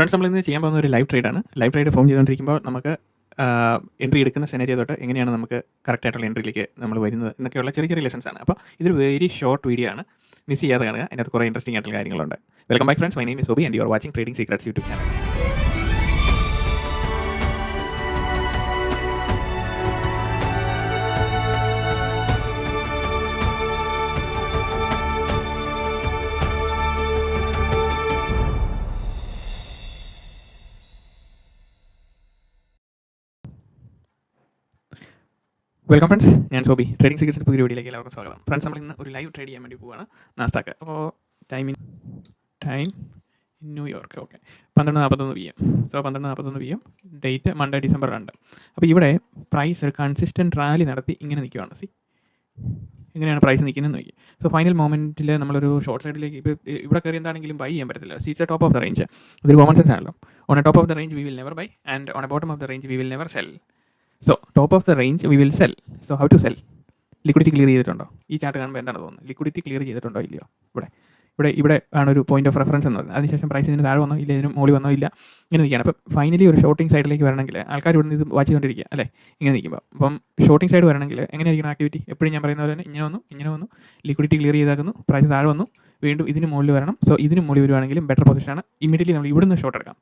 Friends നമ്മൾ ഇന്ന് ചെയ്യാൻ പോകുന്ന ഒരു ലൈവ് ട്രേഡാണ് ലൈവ് ട്രേഡ് ഫോം ചെയ്തുകൊണ്ടിരിക്കുമ്പോൾ നമുക്ക് എൻട്രി എടുക്കുന്ന സെനരിയോ തൊട്ട് എങ്ങനെയാണ് നമുക്ക് കറക്റ്റായിട്ടുള്ള എൻട്രിയിലേക്ക് നമ്മൾ വരുന്നത് എന്നൊക്കെയുള്ള ചെറിയ ചെറിയ ലെസൺസ് ആണ്. അപ്പോൾ ഇതൊരു വെരി ഷോർട്ട് വീഡിയോ ആണ്. മിസ് ചെയ്യാതെ കാണുക. അതിനകത്ത് കുറേ ഇൻട്രസ്റ്റിംഗ് ആയിട്ടുള്ള കാര്യങ്ങളുണ്ട്. Welcome back friends my name is Soby and you are watching trading secrets YouTube channel welcome friends ഞാൻ സോബി. ട്രേഡിംഗ് സീക്രട്സിന്റെ പുതിയ വീഡിയോയിലേക്ക് എല്ലാവർക്കും സ്വാഗതം. ഫ്രണ്ട്സ് നമ്മൾ ഇന്ന് ഒരു ലൈവ് ട്രേഡ് ചെയ്യാൻ വേണ്ടി പോവുകയാണ് നാസ്താക്ക് അപ്പോൾ time in time in New York okay പന്ത്രണ്ട് നാൽപ്പത്തൊന്ന് പി എം സോ പന്ത്രണ്ട് നാൽപ്പത്തൊന്ന് P M date Monday December രണ്ട്. അപ്പോൾ ഇവിടെ പ്രൈസ് ഒരു കൺസിസ്റ്റന്റ് റാലി നടത്തി ഇങ്ങനെ നിൽക്കുകയാണ് സി എങ്ങനെയാണ് പ്രൈസ് നിൽക്കുന്നത് നോക്കി സോ ഫൈനൽ മൊമെന്റിൽ നമ്മളൊരു ഷോർട്ട് സൈഡിലേക്ക് ഇപ്പോൾ ഇവിടെ കയറി എന്താണെങ്കിലും ബൈ ചെയ്യാൻ പറ്റത്തില്ല. Sits top of the range ഇതൊരു കോമൺ സെൻസ് ആണല്ലോ. On a top of the range we will never buy and on a bottom of the range we will never sell so top of the range we will sell so how to sell liquidity clear ചെയ്തിട്ടുണ്ടോ? ഈ chart കാണുമ്പോൾ എന്താണ് തോന്നുന്നത്? Liquidity clear ചെയ്തിട്ടുണ്ടോ ഇല്ലയോ? ഇവിടെ. ഇവിടെ ഇവിടെ ആണ് ഒരു പോയിന്റ് ഓഫ് റെഫറൻസ് എന്ന് പറയുന്നത്. അതിനുശേഷം പ്രൈസ് ഇതിന് താഴെ വന്നോ ഇല്ല ഇതിന് മുകളിൽ വന്നോ ഇല്ല ഇങ്ങനെ നിൽക്കുകയാണ് അപ്പം ഫൈനലി ഒരു ഷോർട്ടിംഗ് സൈഡിലേക്ക് വരണമെങ്കിൽ ആൾക്കാർ ഇവിടെ നിന്ന് ഇത് വാച്ച് ചെയ്തുകൊണ്ടിരിക്കുക അല്ലേ? ഇങ്ങനെ നിൽക്കുമ്പോൾ അപ്പം ഷോർട്ടിംഗ് സൈഡ് വരണമെങ്കിൽ എങ്ങനെയായിരിക്കണം ആക്ടിവിറ്റി എപ്പോഴും ഞാൻ പറയുന്ന പോലെ തന്നെ ഇങ്ങനെ വന്നു ഇങ്ങനെ വന്നു. ലിക്വിഡിറ്റി ക്ലിയർ ചെയ്താക്കുന്നു പ്രൈസ് താഴെ വന്നു. വീണ്ടും ഇതിന് മുകളിൽ വരണം. സോ ഇതിന് മുകളിൽ വരുവാണെങ്കിലും ബെറ്റർ പൊസിഷനാണ് ഇമീഡിയറ്റ്ലി നമ്മൾ ഇവിടുന്ന് ഷോർട്ട് എടുക്കാം.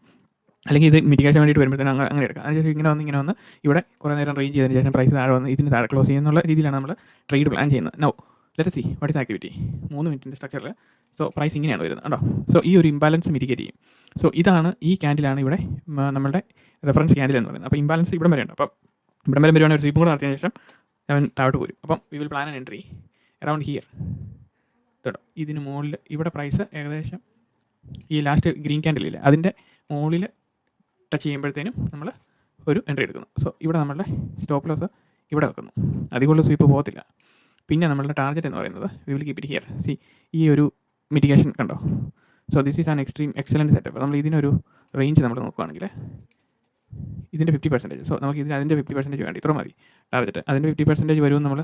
അല്ലെങ്കിൽ ഇത് മിറ്റിഗേഷൻ വേണ്ടിയിട്ട് വരുമ്പോഴത്തേനും അങ്ങനെ അങ്ങനെ എടുക്കാം. അതിനുശേഷം ഇങ്ങനെ വന്ന് ഇങ്ങനെ വന്ന് ഇവിടെ കുറേ നേരം റേഞ്ച് ചെയ്തതിന് ശേഷം പ്രൈസ് താഴെ വന്ന് ഇതിന് താഴെ ക്ലോസ് ചെയ്യുന്നുള്ള രീതിയിലാണ് നമ്മൾ ട്രേഡ് പ്ലാൻ ചെയ്യുന്നത്. No let see what is activity മൂന്ന് മിനിറ്റിന്റെ സ്ട്രക്ചറിൽ സോ പ്രൈസ് ഇങ്ങനെയാണ് വരുന്നത് കേട്ടോ സോ ഈ ഒരു ഇംബാലൻസ് മിറ്റിഗേറ്റ് ചെയ്യും. സോ ഇതാണ് ഈ ക്യാൻഡിലാണ് ഇവിടെ നമ്മുടെ റെഫറൻസ് ക്യാൻഡിൽ എന്ന് പറയുന്നത്. അപ്പോൾ ഇംബാലൻസ് ഇവിടെ വരെ ഉണ്ട്. അപ്പം ഇവിടം വരെ വരുവാണെങ്കിൽ ഒരു സ്വീപ്പും കൂടെ നടത്തിയതിന് ശേഷം അവൻ താഴോട്ട് പോരും. അപ്പം we will plan an entry around here കേട്ടോ ഇതിന് മുകളിൽ ഇവിടെ പ്രൈസ് ഏകദേശം ഈ ലാസ്റ്റ് ഗ്രീൻ ക്യാൻഡിലില്ലേ അതിന്റെ മുകളിൽ ടച്ച് ചെയ്യുമ്പോഴത്തേനും നമ്മൾ ഒരു എൻട്രി എടുക്കുന്നു. സോ ഇവിടെ നമ്മളുടെ സ്റ്റോപ്പ് ലോസ് ഇവിടെ വെക്കുന്നു. അധികമുള്ള സ്വീപ്പ് പോകത്തില്ല. പിന്നെ നമ്മളുടെ ടാർഗറ്റ് എന്ന് പറയുന്നത് we will keep it here see ഈ ഒരു മിറ്റിഗേഷൻ കണ്ടോ? So this is an extreme excellent setup നമ്മൾ ഇതിനൊരു റേഞ്ച് നമ്മൾ നോക്കുകയാണെങ്കിൽ ഇതിന്റെ ഫിഫ്റ്റി പെർസെന്റേജ് സോ നമുക്ക് ഇതിന് അതിന്റെ ഫിഫ്റ്റി പെർസെന്റേജ് വേണ്ട. ഇത്ര മതി. ടാർഗറ്റ് അതിന്റെ ഫിഫ്റ്റി പെർസെന്റേജ് വരും നമ്മൾ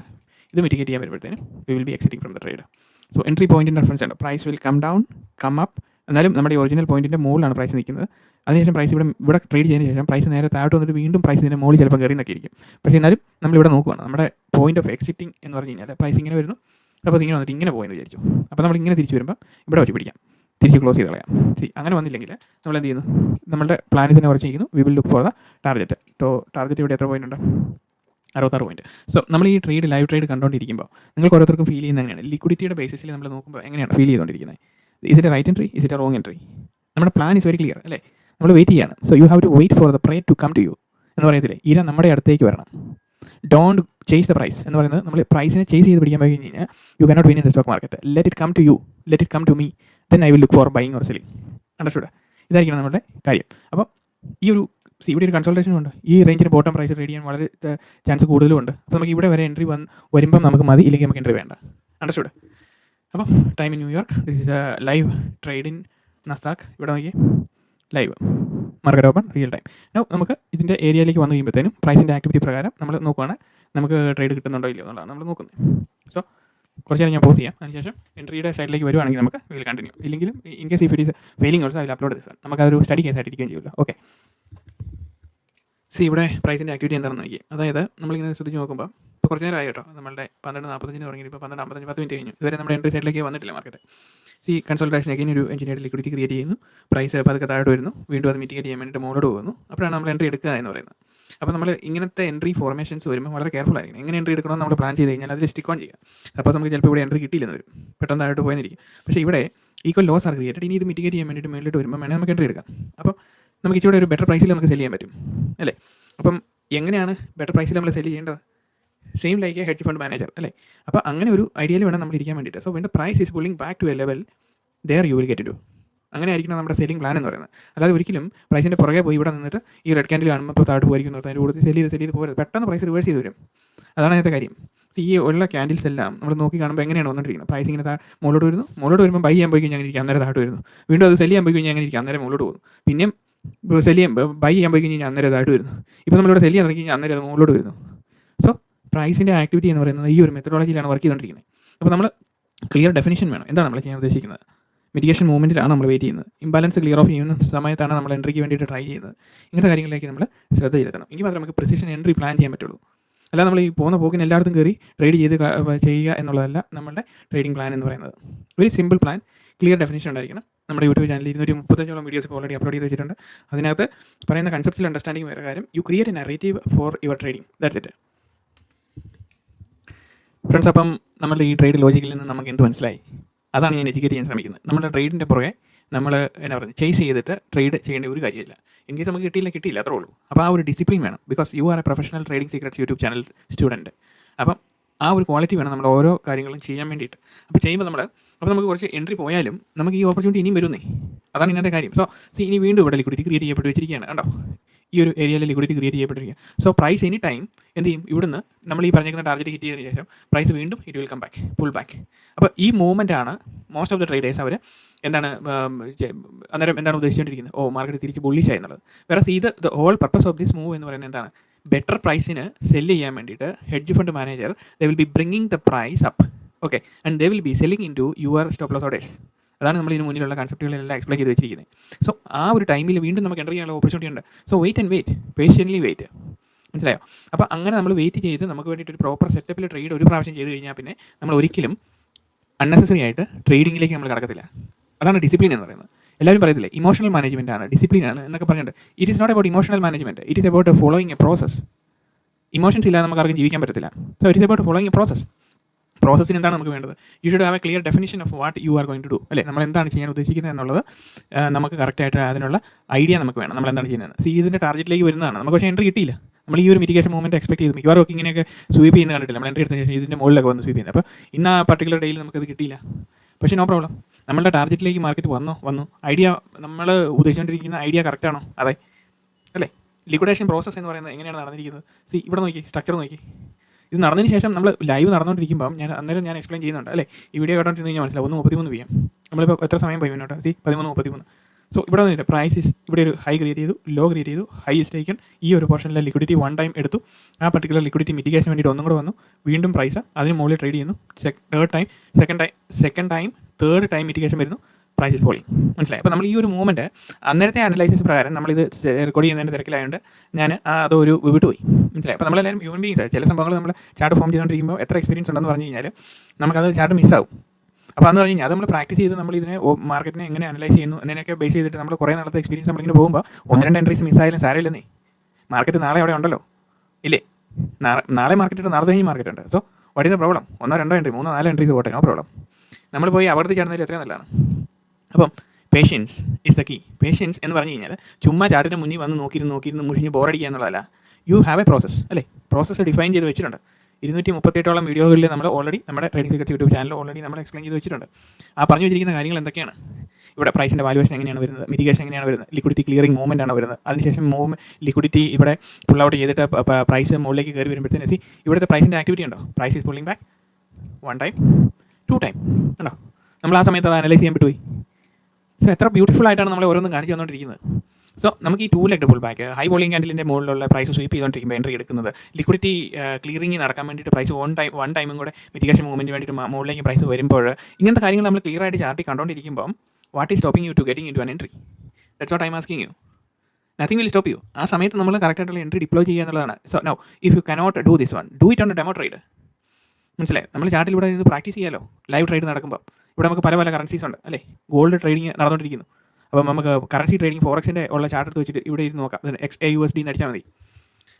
ഇത് മിറ്റിഗേറ്റ് ചെയ്യാൻ വരുമ്പോഴത്തേനും we will be exiting from the trade so entry പോയിന്റിന്റെ റെഫറൻസ് ഉണ്ട് price will come down come up എന്നാലും നമ്മുടെ ഒറിജിനൽ പോയിന്റിന്റെ മുകളിലാണ് പ്രൈസ് നിൽക്കുന്നത്. അതിനുശേഷം പ്രൈസ് ഇവിടെ ഇവിടെ ട്രേഡ് ചെയ്തതിന് ശേഷം പ്രൈസ് നേരെ താഴോട്ട് വന്നിട്ട് വീണ്ടും പ്രൈസ് ഇതിന്റെ മുകളിൽ ചിലപ്പോൾ കയറി എന്നൊക്കെ ഇരിക്കും പക്ഷേ എന്നാലും നമ്മളിവിടെ നോക്കുകയാണ് നമ്മുടെ പോയിന്റ് ഓഫ് എക്സിറ്റിംഗ് എന്ന് പറഞ്ഞു കഴിഞ്ഞാൽ പ്രൈസ് ഇങ്ങനെ വരുന്നു. അപ്പോൾ ഇങ്ങനെ വന്നിട്ട് ഇങ്ങനെ പോയെന്ന് വിചാരിച്ചു. അപ്പോൾ നമ്മൾ ഇങ്ങനെ തിരിച്ച് വരുമ്പോൾ ഇവിടെ വെച്ച് പിടിക്കാം. തിരിച്ച് ക്ലോസ് ചെയ്ത് കളയാം. സി അങ്ങനെ വന്നില്ലെങ്കിൽ നമ്മൾ എന്ത് ചെയ്യുന്നു? നമ്മുടെ പ്ലാനിൽ തന്നെ കുറച്ച് ചെയ്യുന്നു. We will look for the target to target ഇവിടെ എത്ര പോയിന്റ് ഉണ്ട്? അറുപത്താറ് പോയിന്റ് സോ നമ്മൾ ഈ ട്രേഡ് ലൈവ് ട്രേഡ് കണ്ടുകൊണ്ടിരിക്കുമ്പോൾ നിങ്ങൾക്ക് ഓരോരുത്തർക്കും ഫീൽ ചെയ്യുന്ന എങ്ങനെയാണ്? ലിക്വിഡിറ്റിയുടെ ബേസിസിൽ നമ്മൾ നോക്കുമ്പോൾ എങ്ങനെയാണ് ഫീൽ ചെയ്തുകൊണ്ടിരിക്കുന്നത് is it a right entry is it a wrong entry നമ്മുടെ പ്ലാൻ ഇസ് വെരി ക്ലിയർ അല്ലേ? നമ്മൾ വെയിറ്റ് ചെയ്യാണ്. So you have to wait for the prey to come to you എന്ന് പറയത്തില്ലേ ഇര നമ്മുടെ അടുത്തേക്ക് വരണം. ഡോണ്ട് ചേസ് ദ പ്രൈസ് എന്ന് പറയുന്നത് നമ്മൾ പ്രൈസിനെ ചേസ് ചെയ്ത് പിടിക്കാൻ പോയി കഴിഞ്ഞാൽ you cannot win in the stock market let it come to you let it come to me then I will look for buying or selling understood ഇതായിരിക്കണം നമ്മുടെ കാര്യം. അപ്പം ഈ ഒരു സി ഇവിടെ ഒരു കൺസൾട്ടേഷൻ ഉണ്ട്. ഈ റേഞ്ചിന് ബോട്ടം പ്രൈസ് ട്രേഡ് ചെയ്യാൻ വളരെ ചാൻസ് കൂടുതലും ഉണ്ട്. അപ്പോൾ നമുക്ക് ഇവിടെ വരെ എൻട്രി വന്ന് വരുമ്പം നമുക്ക് മതി. ഇല്ലെങ്കിൽ നമുക്ക് എൻട്രി വേണ്ട. അണ്ടർസ്റ്റുഡ് അപ്പം time in New York this is a live trade in Nasdaq ഇവിടെ നോക്കി live market open real time നമുക്ക് ഇതിന്റെ ഏരിയയിലേക്ക് വന്നു കഴിയുമ്പോഴത്തേനും പ്രൈസിന്റെ ആക്ടിവിറ്റി പ്രകാരം നമ്മൾ നോക്കുവാണ് നമുക്ക് ട്രേഡ് കിട്ടുന്നുണ്ടോ ഇല്ലയോ എന്നുള്ളതാണ് നമ്മൾ നോക്കുന്നത്. സോ കുറച്ച് നേരം ഞാൻ പോസ് ചെയ്യാം. അതിനുശേഷം എൻട്രിയുടെ സൈഡിലേക്ക് വരുവാണെങ്കിൽ നമുക്ക് വിൽ കണ്ടിന്യൂ ഇല്ലെങ്കിലും in case if it is failing also അതിൽ അപ്ലോഡ് ചെയ്ത് നമുക്ക് അതൊരു സ്റ്റഡി കേസ് ആയിട്ടിരിക്കുകയും ചെയ്യുമല്ലോ. ഓക്കെ സി ഇവിടെ പ്രൈസിന്റെ ആക്ടിവിറ്റി എന്താണെന്ന് നോക്കി അതായത് നമ്മളിങ്ങനെ ശ്രദ്ധിച്ച് നോക്കുമ്പോൾ ഇപ്പോൾ കുറച്ച് നേരം ആയി കേട്ടോ. നമ്മളുടെ പന്ത്രണ്ട് നാൽപ്പത്തഞ്ചിന് തുടങ്ങി. ഇപ്പോൾ പന്ത്രണ്ട് അമ്പത്തഞ്ച് പത്ത് മിനിറ്റ് കഴിഞ്ഞു. ഇതുവരെ നമ്മുടെ എൻട്രി സൈഡിലേക്ക് വന്നിട്ടില്ല മാർക്കറ്റ് സി കൺസൾട്ടേഷൻ again ഒരു എഞ്ചിനീയർ ലിക്വിഡിറ്റി ക്രിയേറ്റ് ചെയ്യുന്നു. പ്രൈസ് പതുക്കെ താഴോട്ട് വരുന്നു. വീണ്ടും അത് മിറ്റിഗേറ്റ് ചെയ്യാൻ വേണ്ടിയിട്ട് മുകളോട് പോകുന്നു. അപ്പോഴാണ് നമ്മൾ എൻട്രി എടുക്കുക എന്ന് പറയുന്നത്. അപ്പോൾ നമ്മൾ ഇങ്ങനത്തെ എൻട്രി ഫോർമേഷൻസ് വരുമ്പോൾ വളരെ കെയർഫുൾ ആയിരിക്കണം. എങ്ങനെ എൻട്രി എടുക്കണമെന്ന് നമ്മൾ പ്ലാൻ ചെയ്ത് കഴിഞ്ഞാൽ അതിൽ സ്റ്റിക്ക് ഓൺ ചെയ്യുക. അപ്പോൾ നമുക്ക് ചിലപ്പോൾ ഇവിടെ എൻട്രി കിട്ടിയില്ലെന്ന് വരും. പെട്ടെന്ന് താഴോട്ട് പോയെന്നിരിക്കും. പക്ഷേ ഇവിടെ ഈക്വൽ ലോസ് ആർ ക്രിയേറ്റഡ് ഇനി ഇത് മിറ്റിഗേറ്റ് ചെയ്യാൻ വേണ്ടിയിട്ട് മുകളിലോട്ട് വരുമ്പോൾ വേണമെങ്കിൽ നമുക്ക് എൻട്രി എടുക്കാം. അപ്പോൾ നമുക്ക് ഇച്ചിരി ഒരു ബെറ്റർ പ്രൈസിൽ നമുക്ക് സെൽ ചെയ്യാൻ പറ്റും. അല്ലേ? അപ്പം എങ്ങനെയാണ് ബെറ്റർ പ്രൈസിൽ നമ്മൾ സെൽ ചെയ്യേണ്ടത്? Same like a head fund manager അല്ലേ? അപ്പോൾ അങ്ങനെ ഒരു ഐഡിയയിൽ വേണം നമ്മൾ ഇരിക്കാൻ വേണ്ടിയിട്ട്. So when price is pulling back to a level there you will get to അങ്ങനെ ആയിരിക്കണം നമ്മുടെ സെല്ലിംഗ് പ്ലാൻ എന്ന് പറയുന്നത്. അല്ലാതെ ഒരിക്കലും പ്രൈസിന്റെ പുറകെ പോയി ഇവിടെ നിന്നിട്ട് ഈ റെഡ് ക്യാൻഡിൽ കാണുമ്പോൾ ഇപ്പോൾ താഴോട്ട് പോയിരിക്കുന്നു. അതിന്റെ കൂടുതൽ സെല്ല് ചെയ്ത് സെല്ല് ചെയ്ത് പോകരുത്. പെട്ടെന്ന് പ്രൈസ് റിവേഴ്സ് ചെയ്ത് വരും. അതാണ് അതിന്റെ കാര്യം. ഈ ഉള്ള ക്യാൻഡിൽസ് എല്ലാം നമ്മൾ നോക്കി കാണുമ്പോൾ എങ്ങനെയാണ് വന്നിട്ടിരിക്കുന്നത് പ്രൈസ് ഇങ്ങനെ താ മുകളോട്ട് വരുന്നു. മുകളോട്ട് വരുമ്പോൾ ബൈ ചെയ്യാൻ പോയി കഴിഞ്ഞാൽ അങ്ങനെ ഇരിക്കും. അന്നേരം താഴോട്ട് വരുന്നു. വീണ്ടും അത് സെല്ല് ചെയ്യാൻ പോയി കഴിഞ്ഞാൽ അങ്ങനെ ഇരിക്കും. അന്നേരം മുകളോട്ട് പോകുന്നു. പിന്നെയും സെല്ല് ചെയ്യാൻ ബൈ ചെയ്യാൻ പോയി കഴിഞ്ഞാൽ അന്നേരം താഴോട്ട് വരുന്നു. ഇപ്പോൾ നമ്മളിവിടെ സെല്ല് ചെയ്യാൻ തുടങ്ങി കഴിഞ്ഞാൽ അന്നേരം അത് മുകളോട് വരുന്നു. സോ പ്രൈസിന്റെ ആക്ടിവിറ്റി എന്ന് പറയുന്നത് ഈ ഒരു മെത്തഡോളജിയിലാണ് വർക്ക് ചെയ്തുകൊണ്ടിരിക്കുന്നത് അപ്പോൾ നമ്മൾ ക്ലിയർ ഡെഫിനിഷൻ വേണം. എന്താണ് നമ്മൾ ചെയ്യാൻ ഉദ്ദേശിക്കുന്നത്? മിറ്റിഗേഷൻ മൂവ്മെന്റിലാണ് നമ്മൾ വെയിറ്റ് ചെയ്യുന്നത്. ഇംബാലൻസ് ക്ലിയർ ഓഫ് ചെയ്യുന്ന സമയത്താണ് നമ്മൾ എൻട്രിക്ക് വേണ്ടിയിട്ട് ട്രൈ ചെയ്യുന്നത്. ഇങ്ങനത്തെ കാര്യങ്ങളിലേക്ക് നമ്മൾ ശ്രദ്ധ ചെലുത്തണം. എങ്കിൽ മാത്രമേ നമുക്ക് പ്രിസിഷൻ എൻട്രി പ്ലാൻ ചെയ്യാൻ പറ്റുള്ളൂ. അല്ല നമ്മൾ ഈ പോകുന്ന പോക്കിന് എല്ലായിടത്തും കയറി ട്രേഡ് ചെയ്ത് ചെയ്യുക എന്നുള്ളതല്ല നമ്മുടെ ട്രേഡിംഗ് പ്ലാൻ എന്ന് പറയുന്നത്. Very simple plan clear definition ഉണ്ടായിരിക്കണം. നമ്മുടെ യൂട്യൂബ് ചാനലിൽ ഇരുന്നൂറ്റി മുപ്പത്തഞ്ചോളം വീഡിയോസ് ഇപ്പോൾ ഓൾറെഡി അപ്ലോഡ് ചെയ്ത് വെച്ചിട്ടുണ്ട്. അതിനകത്ത് പറയുന്ന കൺസെപ്റ്റിൽ അണ്ടർസ്റ്റാൻഡിങ് വേറെ കാര്യം. You create a narrative for your trading that's it friends അപ്പം നമ്മുടെ ഈ ട്രേഡ് ലോജിക്കിൽ നിന്ന് നമുക്ക് എന്ത് മനസ്സിലായി? അതാണ് ഞാൻ എഡ്യൂക്കേറ്റ് ചെയ്യാൻ ശ്രമിക്കുന്നത്. നമ്മുടെ ട്രേഡിന്റെ പുറകെ നമ്മൾ എന്നാ പറയുക ചേസ് ചെയ്തിട്ട് ട്രേഡ് ചെയ്യേണ്ട ഒരു കാര്യമില്ല. ഇൻ കേസ് നമുക്ക് കിട്ടിയില്ല കിട്ടിയില്ല അത്രേ ഉള്ളൂ. അപ്പോൾ ആ ഒരു ഡിസിപ്ലിൻ വേണം. Because you are a professional trading secrets YouTube channel student അപ്പം ആ ഒരു ക്വാളിറ്റി വേണം നമ്മൾ ഓരോ കാര്യങ്ങളും ചെയ്യാൻ വേണ്ടിയിട്ട്. അപ്പോൾ ചെയ്യുമ്പോൾ നമ്മൾ അപ്പോൾ നമുക്ക് കുറച്ച് എൻട്രി പോയാലും നമുക്ക് ഈ ഓപ്പർച്യൂണിറ്റി ഇനിയും വരുന്നേ. അതാണ് ഇന്നത്തെ കാര്യം. സോ സി ഇനി വീണ്ടും ഇവിടെ ലിക്വിഡിറ്റി ക്രിയേറ്റ് ചെയ്യപ്പെട്ട് വെച്ചിരിക്കുകയാണ്. കണ്ടോ? ഈ ഒരു ഏരിയയിൽ ലിക്വിഡിറ്റി ക്രിയേറ്റ് ചെയ്യപ്പെട്ടിരിക്കുക സോ പ്രൈസ് എനി ടൈം എന്ത് ചെയ്യും? ഇവിടുന്ന് നമ്മൾ ഈ പറഞ്ഞിരിക്കുന്ന ടാർഗറ്റ് ഹിറ്റ് ചെയ്തതിന് ശേഷം പ്രൈസ് വീണ്ടും it will come back pull back അപ്പോൾ ഈ മൂവ്മെന്റ് ആണ് മോസ്റ്റ് ഓഫ് ദ ട്രേഡേഴ്സ് അവർ എന്താണ് അന്നേരം എന്താണ് ഉദ്ദേശിച്ചുകൊണ്ടിരിക്കുന്നത് ഓ മാർക്കറ്റ് തിരിച്ച് ബുള്ളിഷ് എന്നുള്ളത് വേറെ ഇത് the whole purpose of this move എന്ന് പറയുന്നത് എന്താണ്? ബെറ്റർ പ്രൈസിന് സെല്ല് ചെയ്യാൻ വേണ്ടിയിട്ട് hedge fund manager they will be bringing the price up okay and they will be selling into your stop loss orders അതാണ് നമ്മൾ ഇതിന് മുന്നിലുള്ള കൺസെപ്റ്റുകളെല്ലാം എക്സ്പ്ലെയിൻ ചെയ്ത് വെച്ചിരിക്കുന്നത്. സോ ആ ഒരു ടൈമിൽ വീണ്ടും നമുക്ക് എന്റർ ചെയ്യാനുള്ള ഓപ്പർച്യൂണിറ്റി ഉണ്ട്. So wait and wait patiently wait മനസ്സിലായോ? അപ്പോൾ അങ്ങനെ നമ്മൾ വെയിറ്റ് ചെയ്ത് നമുക്ക് വേണ്ടിയിട്ട് ഒരു പ്രോപ്പർ സെറ്റപ്പിൽ ട്രേഡ് ഒരു പ്രാവശ്യം ചെയ്ത് കഴിഞ്ഞാൽ പിന്നെ നമ്മൾ ഒരിക്കലും അൺനെസസറി ആയിട്ട് ട്രേഡിങ്ങിലേക്ക് നമ്മൾ കടക്കത്തില്ല. അതാണ് ഡിസിപ്ലിൻ എന്ന് പറയുന്നത്. എല്ലാവരും പറയത്തില്ലേ ഇമോഷണൽ മാനേജ്മെന്റ് ആണ് ഡിസിപ്ലിൻ ആണ് എന്നൊക്കെ പറഞ്ഞിട്ട്. It is not about emotional management it is about following a process emotions ഇല്ലാതെ നമുക്ക് ആർക്കും ജീവിക്കാൻ പറ്റത്തില്ല. So it is about following a process പ്രോസസ്സിന് എന്താണ് നമുക്ക് വേണ്ടത്? You should have a clear definition of what you are going to do അല്ലേ? നമ്മൾ എന്താണ് ചെയ്യാൻ ഉദ്ദേശിക്കുന്നത് എന്നുള്ളത് നമുക്ക് കറക്റ്റായിട്ട് അതിനുള്ള ഐഡിയ നമുക്ക് വേണം. നമ്മൾ എന്താണ് ചെയ്യുന്നത്? സി ഇതിന്റെ ടാർഗറ്റിലേക്ക് വരുന്നതാണ്. നമുക്ക് പക്ഷേ എൻട്രി കിട്ടിയില്ല. നമ്മൾ ഈ ഒരു മിറ്റിഗേഷൻ മൂവ്മെന്റ് എക്സ്പെക്ട് ചെയ്തു. ഒക്കെ ഇങ്ങനെയൊക്കെ സ്വീപ്പ് ചെയ്യുന്ന കണ്ടിട്ടില്ല? നമ്മൾ എൻട്രി എടുത്ത ശേഷം ഇതിന്റെ മുകളിലൊക്കെ വന്ന് സ്വീപ്പ് ചെയ്യുന്നത്. അപ്പോൾ ഇന്ന് ആ പർട്ടിക്കുലർ ഡേയിൽ നമുക്കത് കിട്ടിയില്ല. പക്ഷേ നോ പ്രോബ്ലം നമ്മളുടെ ടാർഗറ്റിലേക്ക് മാർക്കറ്റ് വന്നോ വന്നു. ഐഡിയ നമ്മൾ ഉദ്ദേശിച്ചുകൊണ്ടിരിക്കുന്ന ഐഡിയ കറക്റ്റാണോ അതെ. അല്ലേ? ലിക്വിഡേഷൻ പ്രോസസ്സ് എന്ന് പറയുന്നത് എങ്ങനെയാണ് നടന്നിരിക്കുന്നത്? സി ഇവിടെ നോക്കി സ്ട്രക്ചർ നോക്കി. ഇത് നടന്നതിന് ശേഷം നമ്മൾ ലൈവ് നടന്നുകൊണ്ടിരിക്കുമ്പോൾ ഞാൻ അന്നേരം ഞാൻ എക്സ്പ്ലെയിൻ ചെയ്യുന്നുണ്ട് അല്ലേ? ഈ വീഡിയോ കണ്ടോണ്ടിരുന്ന് കഴിഞ്ഞാൽ മനസ്സിലാവും. ഒന്ന് മുപ്പത്തിമൂന്ന് പി എം നമ്മളിപ്പോൾ എത്ര സമയം പോയി മുന്നോട്ട്? സി പതിമൂന്ന് മുപ്പത്തിമൂന്ന്. സോ ഇവിടെ വന്നിട്ട് പ്രൈസ് ഇവിടെ ഒരു ഹൈ ക്രിയേറ്റ് ചെയ്തു ലോ ക്രിയേറ്റ് ചെയ്തു ഹൈ സ്റ്റേക്കൻ ഈ ഒരു പോർഷനിലെ ലിക്വിഡിറ്റി വൺ ടൈം എടുത്തു. ആ പർട്ടിക്കുലർ ലിക്വിഡിറ്റി മിറ്റിഗേഷൻ വേണ്ടിയിട്ട് ഒന്നും കൂടെ വന്നു. വീണ്ടും പ്രൈസ് അതിന് മുകളിൽ ട്രേഡ് ചെയ്യുന്നു. Third time second time second time third time mitigation വരുന്നു. പ്രൈസസ് പോളി മനസ്സിലായി? അപ്പോൾ നമ്മൾ ഈ ഒരു മൂവ്മെന്റ് അന്നേരത്തെ അനലൈസിസ് പ്രകാരം നമ്മളിത് റെക്കോർഡ് ചെയ്യുന്നതിന്റെ തിരക്കിലായതുകൊണ്ട് ഞാൻ അതൊരു വിട്ടുപോയി. മനസ്സിലായി? അപ്പോൾ നമ്മളെല്ലാവരും ഹ്യൂമൻ ബീങ്സ് ചില സംഭവങ്ങൾ നമ്മൾ ചാർട്ട് ഫോം ചെയ്തുകൊണ്ടിരിക്കുമ്പോൾ എത്ര എക്സ്പീരിയൻസ് ഉണ്ടെന്ന് പറഞ്ഞു കഴിഞ്ഞാൽ നമുക്കത് ചാർട്ട് മിസ്സാവും അപ്പോൾ എന്ന് പറഞ്ഞു കഴിഞ്ഞാൽ അത് നമ്മൾ പ്രാക്ടീസ് ചെയ്ത് നമ്മൾ ഇതിനെ മാർക്കറ്റിനെ എങ്ങനെ അനലൈസ് ചെയ്യുന്നു എന്നതിനൊക്കെ ബേസ് ചെയ്തിട്ട് നമ്മൾ കുറേ നാളത്തെ എക്സ്പീരിയൻസ് നമ്മളിങ്ങനെ പോകുമ്പോൾ ഒന്ന് രണ്ട് എൻട്രീസ് മിസ്സായാലും സാരമില്ലെന്നേ മാർക്കറ്റ് നാളെ അവിടെ ഉണ്ടല്ലോ. ഇല്ലേ? നാളെ- നാളെ മാർക്കറ്റ് ഉണ്ട് നാളെ കഴിഞ്ഞ് മാർക്കറ്റ് ഉണ്ട്. So what is the problem ഒന്നോ രണ്ടോ എൻട്രി മൂന്നോ നാലോ എൻട്രീസ് പോട്ടെ നോ പ്രോബ്ലം നമ്മൾ പോയി അവിടുത്തെ ചേർന്നതിൽ എത്രയും നല്ലതാണ്. അപ്പം patience is the key patience എന്ന് പറഞ്ഞു കഴിഞ്ഞാൽ ചുമ്മാ ചാർട്ടിന് മുന്നിൽ വന്ന് നോക്കിയിരുന്ന് നോക്കിയിരുന്ന് മുഷിഞ്ഞ് ബോറടിക്കുക എന്നുള്ളതല്ല. യു ഹാവ് എ പ്രോസസ്സ് അല്ലേ? പ്രോസസ്സ് ഡിഫൈൻ ചെയ്ത് വെച്ചിട്ടുണ്ട്. ഇരുന്നൂറ്റി മുപ്പത്തെട്ടോളം വീഡിയോകളിൽ നമ്മൾ ഓൾറെഡി നമ്മുടെ trading secret YouTube channel already നമ്മൾ എക്സ്പ്ലെയിൻ ചെയ്ത് വെച്ചിട്ടുണ്ട്. ആ പറഞ്ഞു വെച്ചിരിക്കുന്ന കാര്യങ്ങൾ എന്തൊക്കെയാണ്? ഇവിടെ പ്രൈസിന്റെ വാലുവേഷൻ എങ്ങനെയാണ് വരുന്നത്? മിറ്റിഗേഷൻ എങ്ങനെയാണ് വരുന്നത്? ലിക്വിഡിറ്റി ക്ലിയറിംഗ് മൂവ്മെന്റ് ആണ് വരുന്നത്. അതിനുശേഷം മൂവ് ലിക്വിഡിറ്റി ഇവിടെ ഫുൾ ഔട്ട് ചെയ്തിട്ട് പ്രൈസ് മുകളിലേക്ക് കയറി വരുമ്പോഴത്തേന് സി ഇവിടുത്തെ പ്രൈസിന്റെ ആക്ടിവിറ്റി ഉണ്ടോ? Price is pulling back one time two time ഉണ്ടോ? നമ്മൾ ആ സമയത്ത് അത് അനലൈസ് ചെയ്യാൻ പറ്റുപോയി സോ എത്ര ബ്യൂട്ടിഫുൾ ആയിട്ടാണ് നമ്മൾ ഓരോന്നും കാണിച്ചു തന്നുകൊണ്ടിരിക്കുന്നത് സോ നമുക്ക് ഈ two leg double back high bowling ക്യാൻഡിലിന്റെ മുകളിലുള്ള പ്രൈസ് സ്വീപ്പ് ചെയ്തുകൊണ്ടിരിക്കുമ്പോൾ എൻട്രി എടുക്കുന്നത്. ലിക്വിഡിറ്റി ക്ലിയറിംഗ് നടക്കാൻ വേണ്ടിയിട്ട് പ്രൈസ് വൺ ടൈം വൺ ടൈമും കൂടെ മിറ്റിഗേഷൻ മൂവ്മെന്റ് വേണ്ടിയിട്ട് മുകളിലേക്ക് പ്രൈസ് വരുമ്പോൾ ഇങ്ങനത്തെ കാര്യങ്ങൾ നമ്മൾ ക്ലിയർ ആയിട്ട് ചാർട്ടി കണ്ടുകൊണ്ടിരിക്കുമ്പോൾ what is stopping you to getting in to an entry that's what I asking you nothing will stop you ആ സമയത്ത് നമ്മൾ കറക്റ്റായിട്ടുള്ള എൻട്രി ഡിപ്ലോയ് ചെയ്യുക എന്നുള്ളതാണ്. So no if you cannot do this one do it on demo trade മനസ്സിലായി? നമ്മൾ ചാർട്ടിൽ ഇവിടെ ഇത് പ്രാക്ടീസ് ചെയ്യാലോ? ലൈവ് ട്രേഡ് നടക്കുമ്പോൾ ഇവിടെ നമുക്ക് പല പല കറൻസീസ് ഉണ്ട് അല്ലേ? ഗോൾഡ് ട്രേഡിങ് നടന്നുകൊണ്ടിരിക്കുന്നു അപ്പം നമുക്ക് കറൻസി ട്രേഡിംഗ് ഫോറക്സിന്റെ ഉള്ള ചാർട്ട് എടുത്ത് വെച്ചിട്ട് ഇവിടെ ഇരുന്ന് നോക്കാം. X A U S D നടിച്ചാൽ മതി.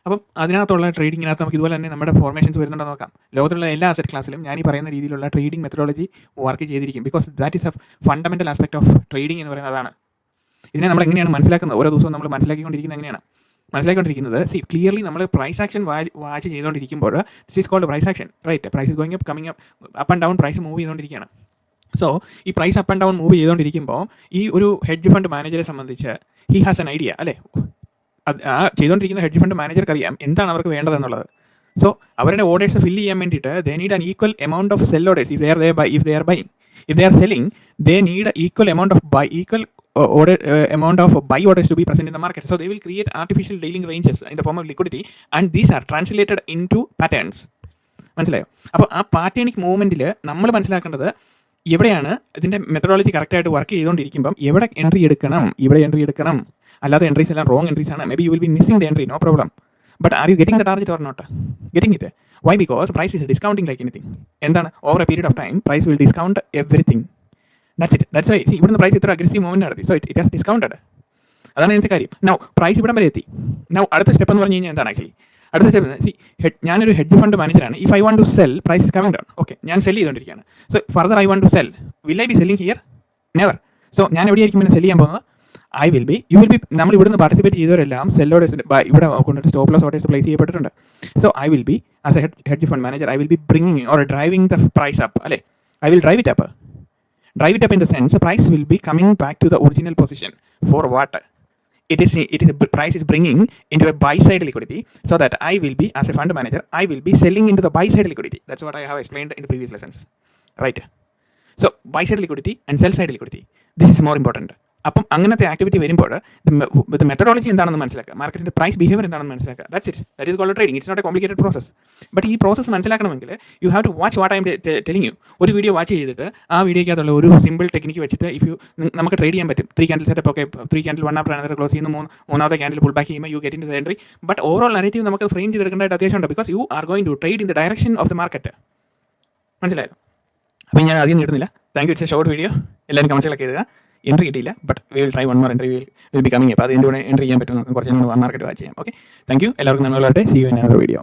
അപ്പം അതിനകത്തുള്ള ട്രേഡിങ്ങിനകത്ത് നമുക്ക് ഇതുപോലെ തന്നെ നമ്മുടെ ഫോർമേഷൻസ് വരുന്നുണ്ടോ നോക്കാം. ലോകത്തിലുള്ള എല്ലാ അസറ്റ് ക്ലാസ്സിലും ഞാൻ ഈ പറയുന്ന രീതിയിലുള്ള ട്രേഡിംഗ് മെത്തഡോളജി വർക്ക് ചെയ്തിരിക്കും. Because that is a fundamental aspect of trading എന്ന് പറയുന്നത് അതാണ് ഇതിനെ നമ്മൾ എങ്ങനെയാണ് മനസ്സിലാക്കുന്നത്? ഓരോ ദിവസവും നമ്മൾ മനസ്സിലാക്കിക്കൊണ്ടിരിക്കുന്നത് എങ്ങനെയാണ്? മനസ്സിലാക്കിക്കൊണ്ടിരിക്കുന്നത് സി ക്ലിയർലി നമ്മൾ പ്രൈസ് ആക്ഷൻ വാച്ച് ചെയ്തുകൊണ്ടിരിക്കുമ്പോൾ this is called price action right price going up coming up up and down price move ചെയ്തുകൊണ്ടിരിക്കുകയാണ് സോ ഈ price up and down move ചെയ്തുകൊണ്ടിരിക്കുമ്പോൾ ഈ ഒരു ഹെഡ്ജ് ഫണ്ട് മാനേജറെ സംബന്ധിച്ച് ഹി ഹാസ് എൻ ഐഡിയ അല്ലേ? ആ ചെയ്തുകൊണ്ടിരിക്കുന്ന ഹെഡ്ജ് ഫണ്ട് മാനേജർക്ക് അറിയാം എന്താണ് അവർക്ക് വേണ്ടതെന്നുള്ളത്. സോ അവരുടെ ഓർഡേഴ്സ് ഫില്ല് ചെയ്യാൻ വേണ്ടിയിട്ട് they need an equal amount of sell orders if they are they buy if they are buy if they are selling they need equal amount of buy equal order uh, amount of buy orders to be present in the market. So they will create artificial dealing ranges in the form of liquidity and these are translated into മനസ്സിലായോ? അപ്പോൾ ആ പാറ്റേണിക് മൂവ്മെന്റിൽ നമ്മൾ മനസ്സിലാക്കേണ്ടത് എവിടെയാണ് ഇതിന്റെ methodology കറക്റ്റായിട്ട് work ചെയ്തുകൊണ്ടിരിക്കുമ്പം എവിടെ entry എടുക്കണം ഇവിടെ എൻട്രി എടുക്കണം. അല്ലാതെ എൻട്രീസ് എല്ലാം റോങ് എൻട്രീസ് ആണ്. May be you will be missing the entry no problem but are you getting the target or not getting it why because price is discounting like anything എന്താണ് over a period of time price will discount everything that's it that's why ഇവിടുന്ന് price ഇത്ര aggressive movement നടത്തി. So it it has discounted അതാണ് ഇതിന്റെ കാര്യം. Now price ഇവിടം വരെ എത്തി. നൗ അടുത്ത സ്റ്റെപ്പ് എന്ന് പറഞ്ഞു കഴിഞ്ഞാൽ എന്താണ് ആക്ച്വലി അടുത്ത സ്റ്റെപ്പ് സി ഹെഡ് ഞാനൊരു ഹെഡ്ജ് ഫണ്ട് മാനേജറാണ് if I want to sell price is coming down okay ഞാൻ സെൽ ചെയ്തുകൊണ്ടിരിക്കുകയാണ് so further I want to sell will I be selling here never so ഞാൻ എവിടെയായിരിക്കും പിന്നെ സെൽ ചെയ്യാൻ പോകുന്നത്? I will be you will be നമ്മൾ ഇവിടുന്ന് participate ചെയ്തവരെല്ലാം സെൽ ഓർഡേഴ്സ് ഇവിടെ കൊണ്ടിട്ട് സ്റ്റോപ്പ് ലോസ് ഓർഡേഴ്സ് പ്ലേസ് ചെയ്യപ്പെട്ടിട്ടുണ്ട്. So I will be as a head hedge fund manager I will be bringing or driving the price up അല്ലേ? I will drive it up drive it up in the sense price will be coming back to the original position for what? It is it is price is bringing into a buy side liquidity so that i will be as a fund manager i will be selling into the buy side liquidity. That's what i have explained in the previous lessons. Right? So buy side liquidity and sell side liquidity. This is more important അപ്പം അങ്ങനത്തെ activity വരുമ്പോൾ ഇത് methodology എന്താണെന്ന് മനസ്സിലാക്കുക. മാർക്കറ്റിന്റെ price behaviour എന്താണെന്ന് മനസ്സിലാക്കുക. That's it that is called trading it's not a complicated process but ഈ പ്രോസസ് മനസ്സിലാക്കണമെങ്കിൽ you have to watch what I'm telling you ഒരു വീഡിയോ വാച്ച് ചെയ്തിട്ട് ആ വീഡിയോക്കകത്തുള്ള ഒരു സിമ്പിൾ ടെക്നിക്ക് വെച്ചിട്ട് ഇഫ് യു നമുക്ക് ട്രേഡ് ചെയ്യാൻ പറ്റും. ത്രീ ക്യാൻഡിൽ സെറ്റപ്പ് ഒക്കെ three candle one after another close ചെയ്യുന്ന. മൂന്ന് മൂന്നാമത്തെ ക്യാൻഡിൽ പുൾ ബാക്ക് ചെയ്യുമ്പോൾ you get in the entry but overall narrative നമുക്ക് ഫ്രെയിം ചെയ്തെടുക്കേണ്ടതായിട്ട് അത്യാവശ്യമുണ്ട് because you are going to trade in the direction of the market മനസ്സിലായോ? അപ്പോൾ ഞാൻ അധികം നേടുന്നില്ല thank you it's a short video എല്ലാവരും കമൻസിലൊക്കെ എഴുതുക. എൻട്രി കിട്ടിയില്ല but will try one more entry will will be coming അപ്പോൾ അതിന്റെ കൂടെ എൻട്രി ചെയ്യാൻ പറ്റും. നമ്മൾ വൺ മാർക്കറ്റ് വാച്ച് ചെയ്യാം. ഓക്കെ താങ്ക് യു എല്ലാവർക്കും നന്ദികളായിട്ട് see you in another video